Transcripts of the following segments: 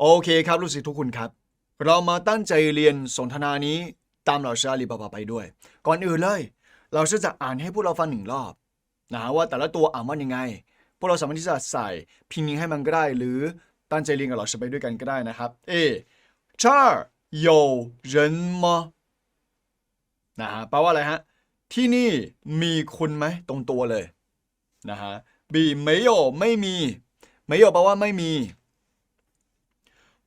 โอเคครับลูกศิษย์ทุกคนครับ เรามาตั้งใจเรียนสนทนานี้ตามเราชาลีบาบาไปด้วย ก่อนอื่นเลย เราจะอ่านให้พวกเราฟังหนึ่งรอบนะฮะว่าแต่ละตัวอ่านว่ายังไง พวกเราสามารถที่จะใส่พิมพ์นี้ให้มันก็ได้ หรือตั้งใจเรียนกับเราไปด้วยกันก็ได้นะครับเอ这儿有人吗นะฮะแปลว่าอะไรฮะ ที่นี่มีคุณไหมตรงตัวเลยนะฮะ B 没有ไม่มี没有แปลว่าไม่มี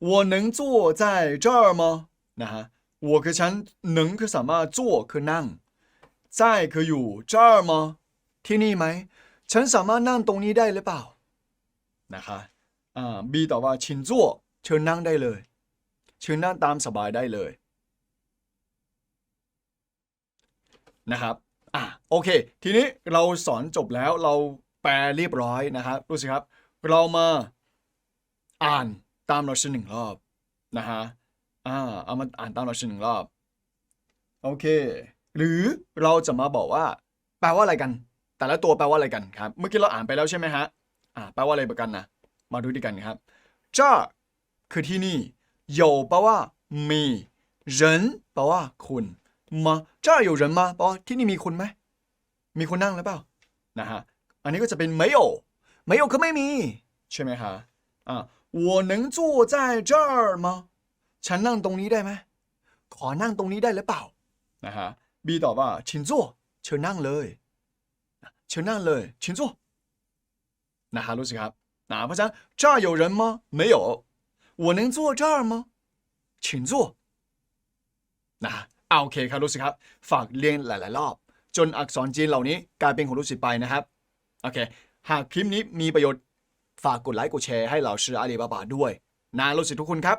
我能坐在这儿吗นะฮะ我คือฉัน能คือสามารถ坐คือนั่ง在คืออยู่这儿吗ที่นี่ไหม ฉันสามารถนั่งตรงนี้ได้หรือเปล่านะคะอ่า B ตอบว่า请坐เชิญนั่งได้เลยเชิญนั่งตามสบายได้เลย นะครับอ่ะโอเค ทีนี้เราสอนจบแล้วเราแปลเรียบร้อยนะครับดูสิครับ เรามาอ่าน ตามเราชื่อหนึ่งรอบนะฮะอ่าเอามาอ่านตามเราชื่อหนึ่งรอบ โอเค หรือเราจะมาบอกว่า แปลว่าอะไรกัน แต่ละตัวแปลว่าอะไรกันครับ เมื่อกี้เราอ่านไปแล้วใช่ไหมฮะอ่าแปลว่าอะไรเหมือนกันนะมาดูด้วยกันครับ这คือที่นี่有แปลว่ามี人แปลว่าคุณมา这儿有人吗แปลว่าที่นี่มีคุณไหมมีคนนั่งหรือเปล่านะฮะอันนี้ก็จะเป็น没有没有คือไม่มีใช่ไหมคะอ่า 我能坐在这儿吗ฉันนั่งตรงนี้ได้ไหมขอนั่งตรงนี้ได้หรือเปล่านะฮะ B ตอบว่า请坐เชิญนั่งเลยเชิญนั่งเลย请坐นะฮะรู้สึกครับนะเพราะฉะนั้น这儿有人吗没有我能坐这儿吗请坐นะเอาโอเคครับรู้สึกครับ ฝากเรียนหลาย ๆ รอบ จนอักษรจีนเหล่านี้กลายเป็นของรู้สึกไปนะครับ โอเค หากคลิปนี้มีประโยชน์ ฝากกดไลค์กดแชร์ให้เหล่าชื่ออาลีบาบาด้วยนะรู้สึกทุกคนครับ